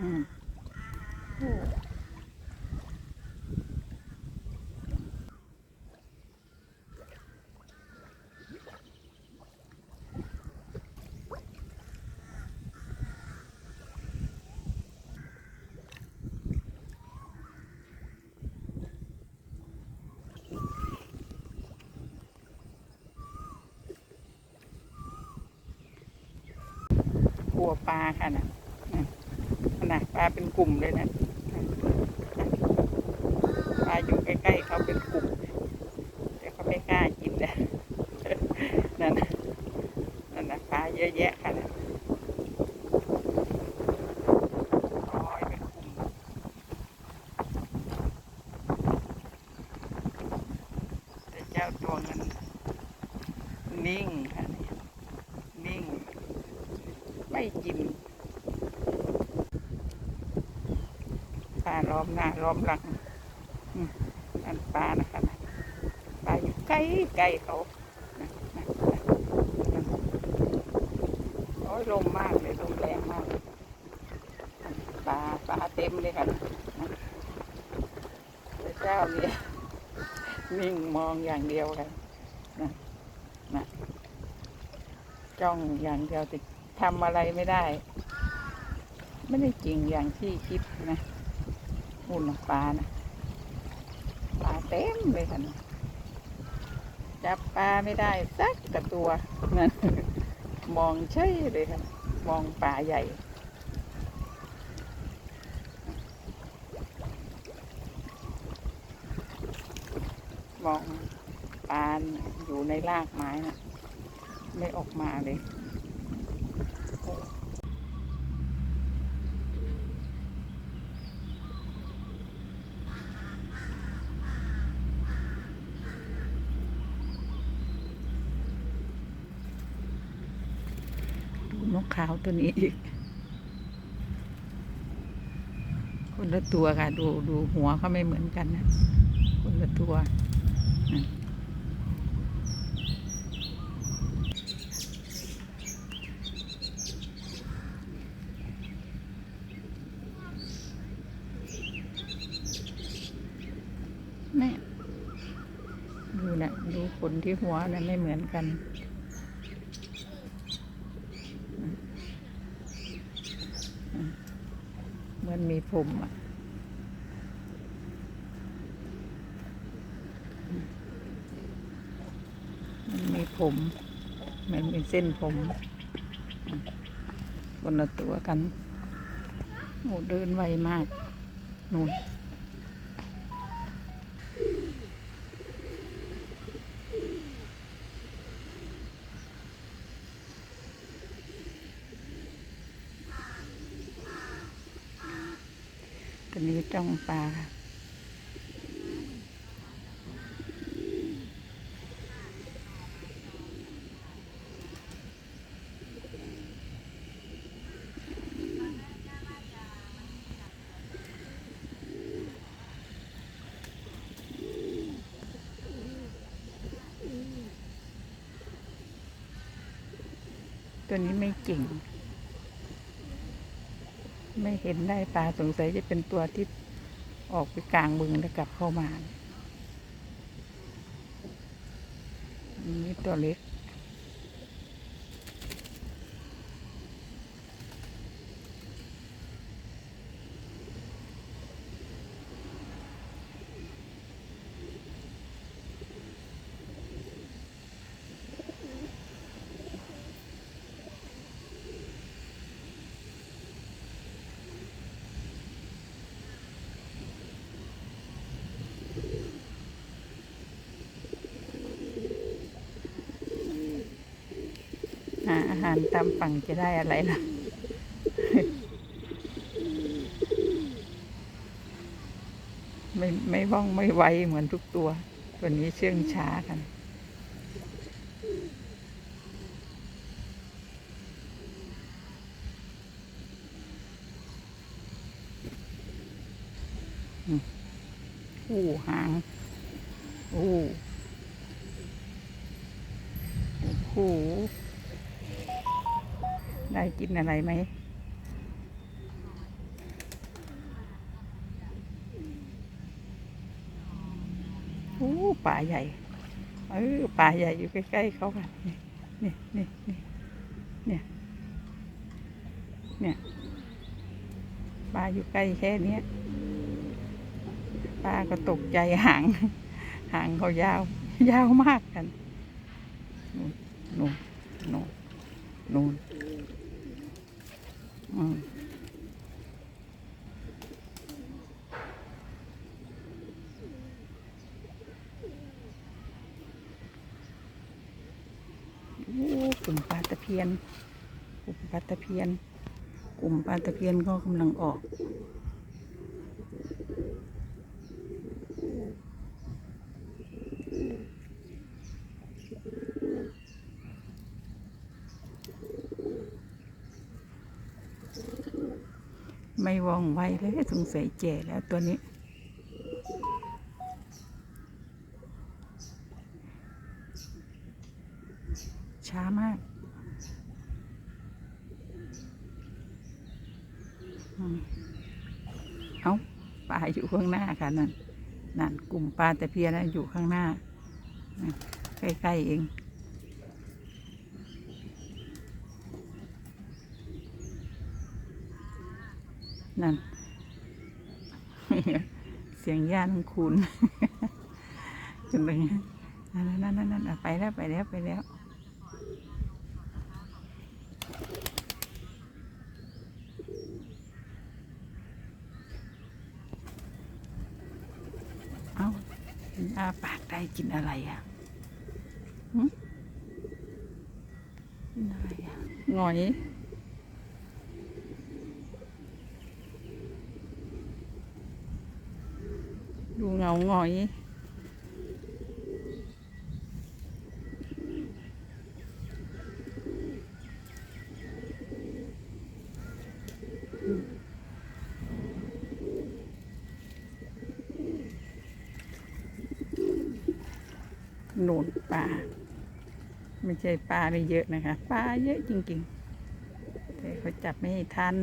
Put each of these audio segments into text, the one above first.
กัวปลาค่ะนะ นะปลาเป็นกลุ่มเลยนะปลาอยู่ใกล้ๆเขาเป็นกลุ่มแต่เขาไม่กล้ากินนะนั่นนะนั่นนะปลาเยอะแยะค่ะนะโอ้ยเป็นกลุ่มแต่เจ้าตัวเงินนิ่งค่ะนิ่ง ไม่กินป ล้อมหน้าล้อมหลังนั่นปลานะคะปลาอยู่ใกล้ใกล้เขาโอ้ยลมมากเลยลมแรงมากปลาปลาเต็มเลยค่ะพระเจ้าเนี่ยนิ่งมองอย่างเดียวค่ะนะนะจ้องอย่างเดียวติทำอะไรไม่ได้ ไม่ได้จริงอย่างที่คิดนะ นู่นนะปลานะปลาเต็มเลยค่ะจับปลาไม่ได้สักกับตัวนั่นมองเฉยเลยค่ะมองปลาใหญ่มองปลาอยู่ในรากไม้นะไม่ออกมาเลย กขาวตัวนี้อีก คนละตัวค่ะ ดูดูหัวเขาไม่เหมือนกันนะ คนละตัวแม่ดูนะดูขนที่หัวนะไม่เหมือนกัน เห มีผมอะมันมีผมมันมีเส้นผมคนละตัวกันโอ้เดินไวมากนู่น ตัวนี้จ้องปลาค่ะตัวนี้ไม่เก่ง ไม่เห็นได้ปลาสงสัยจะเป็นตัวที่ออกไปกลางบึงแล้วกลับเข้ามานี่ตัวเล็ก หารตามฝั่งจะได้อะไรล่ะ ไม่ไม่ว่องไม่ไวเหมือนทุกตัว ตัวนี้เชื่องช้ากันอู้หางอู้โอ้ ได้กินอะไรไหมโอ้ป่าใหญ่ เออป่าใหญ่อยู่ใกล้ๆเขาค่ะนี่นี่นี่เนี่ยเนี่ยปลาอยู่ใกล้แค่นี้ปลาก็ตกใจห่างห่างเขายาว ยาวมากกัน พียน กลุ่มปลาตะเพียน กลุ่มปลาตะเพียนก็กำลังออก ไม่ว่องไวเลยสงสัยแก่แล้วตัวนี้ ช้ามากอืมเอาปลาอยู่ข้างหานั่นนั่นกลุ่มปลาตะเพียนะอยู่ข้างหน้า ใกล้ ๆ เอง นั่น เสียงย่านคุณจนเลยนั่นนั่นนั่นนั่นไปแล้วไปแล้วไปแล้ว เอา อาปากได้กินอะไรอะหึกินอะไรอะหงอยดูเงาหงอย หนุนปลา ไม่ใช่ปลาไม่เยอะนะคะ ปลาเยอะจริงๆ แต่เขาจับไม่ทัน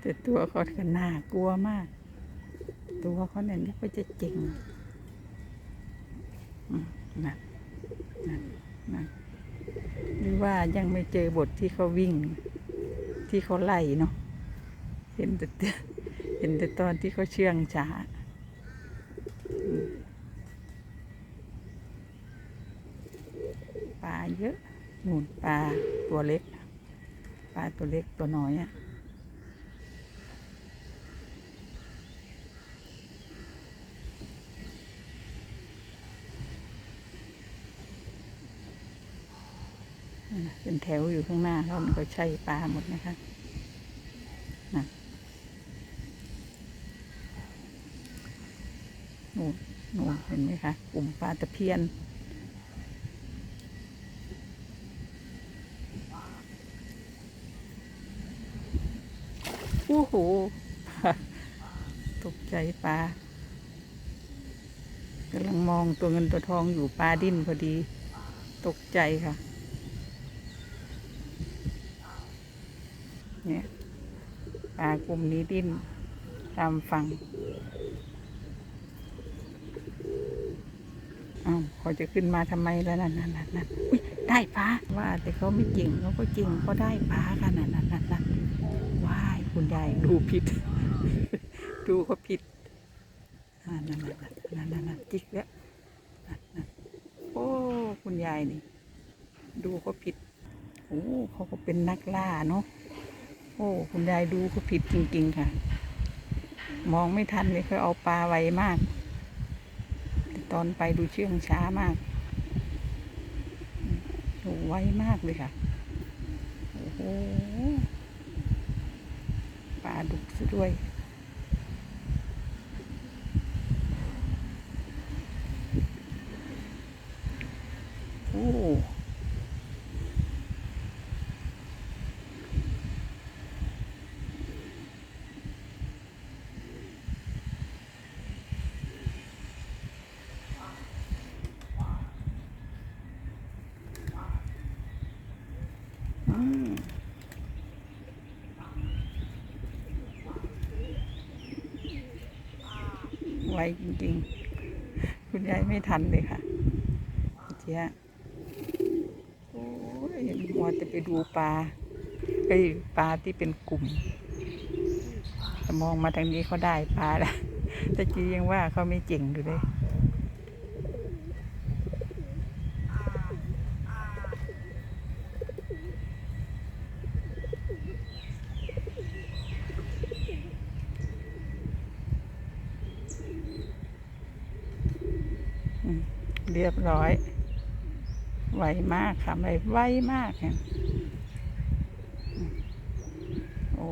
แต่ตัวเขาก็น่ากลัวมาก ตัวเขาเนี่ยนี่ก็จะเจ๋งนั่นนั่นนั่นหรือว่ายังไม่เจอบทที่เขาวิ่ง ที่เขาไล่เนาะ เห็นแต่เห็นแต่ตอนที่เขาเชื่องช้าปลาเยอะนู่นปลาตัวเล็ก ปลาตัวเล็กตัวน้อยอะ่ะเป็นแถวอยู่ข้างหน้าแล้วมันก็ใช่ปลาหมดนะคะน่ะ นู่นนู่นเห็นไหมคะกลุ่มปลาตะเพียน โอ้โหตกใจปลากำลังมองตัวเงินตัวทองอยู่ปลาดิ้นพอดี ตกใจค่ะ เนี่ยปลากลุ่มนี้ดิ้นตามฝั่งอ้าว เขาจะขึ้นมาทำไมแล้วนั่นนั่นนั่นนั่นอุ๊ยได้ปลาว่าแต่เขาไม่จริงเขาก็จริงเขาได้ปลากันนั่นนั่นนั่นนั่นว้ายคุณยายดูผิด ดูเขาผิดนั่นนั่นนั่นนั่นนั่นจิกแล้วโอ้คุณยายนี่ ดูเขาผิดโอ้เขาก็เป็นนักล่าเนาะโอ้คุณยายดูเขาผิดจริง ๆ ค่ะ มองไม่ทันเลยเขาเอาปลาไวมาก ตอนไปดูเชื่องช้ามากอืมโอ้ไวมากเลยค่ะ โอ้โหปลาดุกซะด้วย โอ้ อืม ไวจริง ๆ คุณยายไม่ทันเลยค่ะเจ๊ะโอ้ยมัวจะไปดูปลาไอ้ยปลาที่เป็นกลุ่มมองมาทางนี้เขาได้ปลาแล้วแต่จียังว่าเขาไม่เจ๋งอยู่เลย อืม เรียบร้อย ไวมากค่ะไวไวมากค่ะอืมโอ้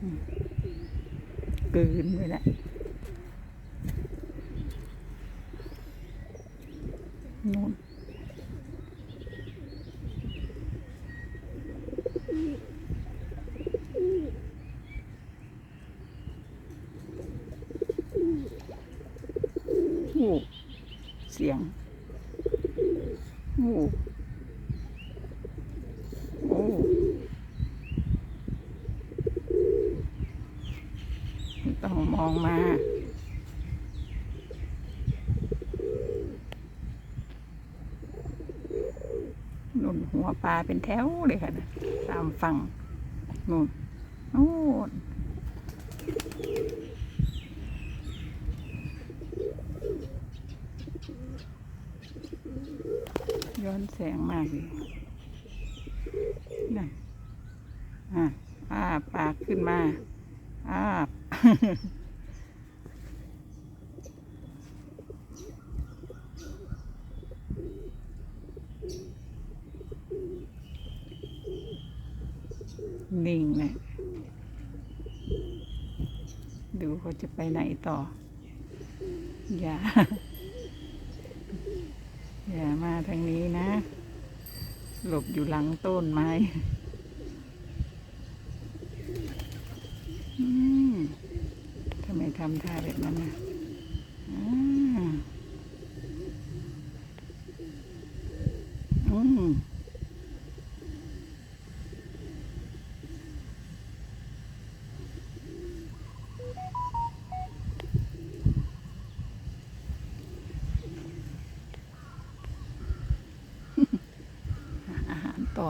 อืมกลืนไปแล้วนู่น หูเสียงหูโอ้ต้องมองมา นุ่น หัวปลาเป็นแถวเลยค่ะนะตามฝั่งนู่นนู่นย้อนแสงมากเลยนั่นอะอ้าปากขึ้นมาอ้า นิ่งนะดูเขาจะไปไหนต่อ อย่า อย่ามาทางนี้นะ หลบอยู่หลังต้นไม้ทำไมทำท่าแบบนั้นนะอ่าอืม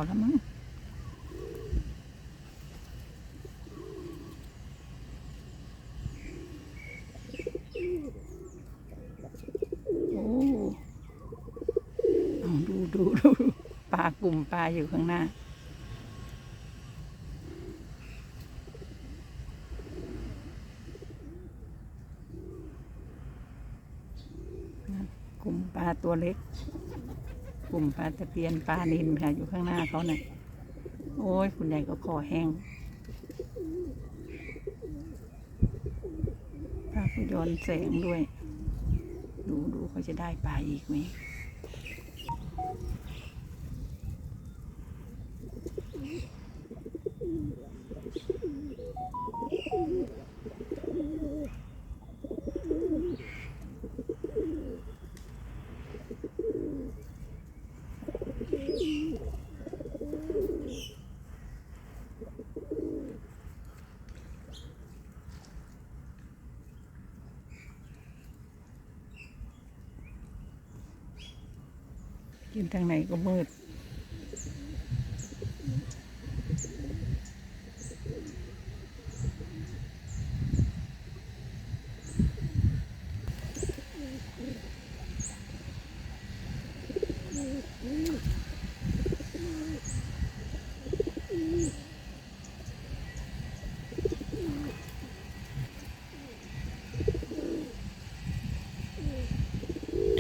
อาหารต่อแล้วมั้งโอ้ดูดูดูปลากลุ่มปลาอยู่ข้างหน้ากลุ่มปลาตัวเล็ก กลุ่มปลาตะเพียนปลานินค่ะ อยู่ข้างหน้าเขาเนี่ยโอ้ย คุณใหญ่ก็คอแห้งปลาก็ย้อนแสงด้วย ดูดูเขาจะได้ปลาอีกไหม กินทางไหนก็มืด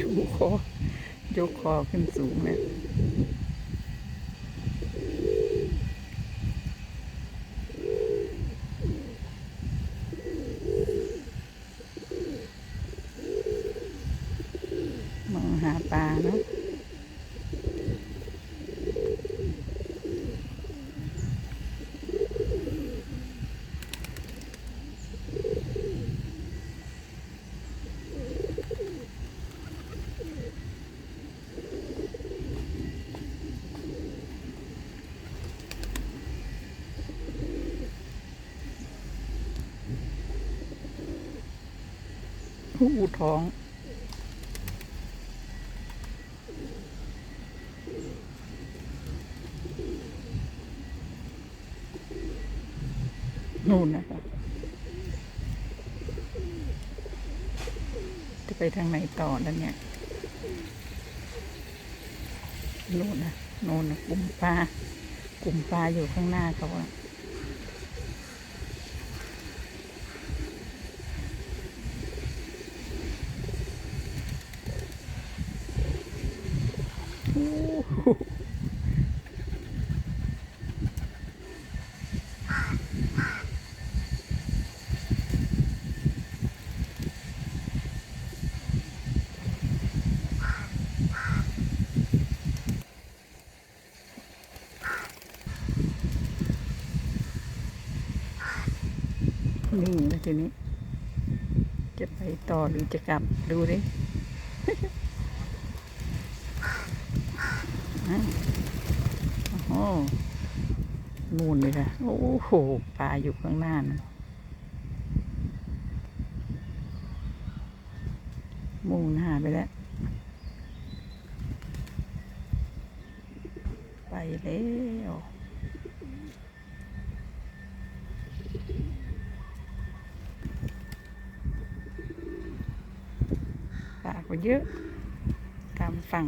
ชูคอ ยกคอขึ้นสูงเลยมองหาปลาเนาะ หูท้องนู่นนะคะจะไปทางไหนต่อแล้วเนี่ยนู่นนะนู่นนะกลุ่มปลากลุ่มปลาอยู่ข้างหน้าเขาอะโอ้โห นิ่งเลยทีนี้ จะไปต่อหรือจะกลับดูดิอ้าวโอ้โหนู่นเลยค่ะ โอ้โหปลาอยู่ข้างหน้านะมุ่งหน้าไปแล้วไปแล้วปลา ก็เยอะ ตามฝั่ง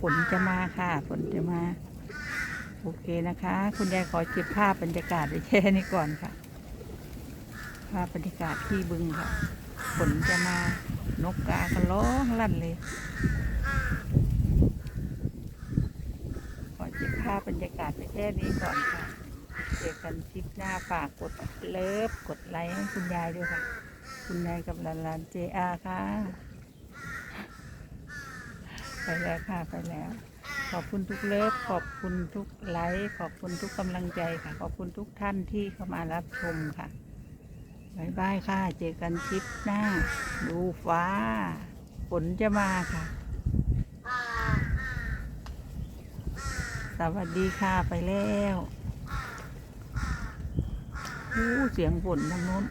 ฝนจะมาค่ะ ฝนจะมา โอเคนะคะ คุณยายขอเก็บภาพบรรยากาศไว้แค่นี้ก่อนค่ะ ภาพบรรยากาศที่บึงค่ะ ฝนจะมานกกาก็ร้องลั่นเลย ขอเก็บภาพบรรยากาศไว้แค่นี้ก่อนค่ะ เจอกันคลิปหน้าฝากกดเลิฟกดไลค์ให้คุณยายด้วยค่ะ คุณยายกับหลานๆเจอาค่ะ ไปแล้วค่ะไปแล้ว ขอบคุณทุกเลิฟขอบคุณทุกไลค์ขอบคุณทุกกำลังใจค่ะ ขอบคุณทุกท่านที่เข้ามารับชมค่ะบายบายค่ะ เจอกันคลิปหน้า ดูฟ้าฝนจะมาค่ะ สวัสดีค่ะไปแล้วอู้เสียงฝนทางโน้น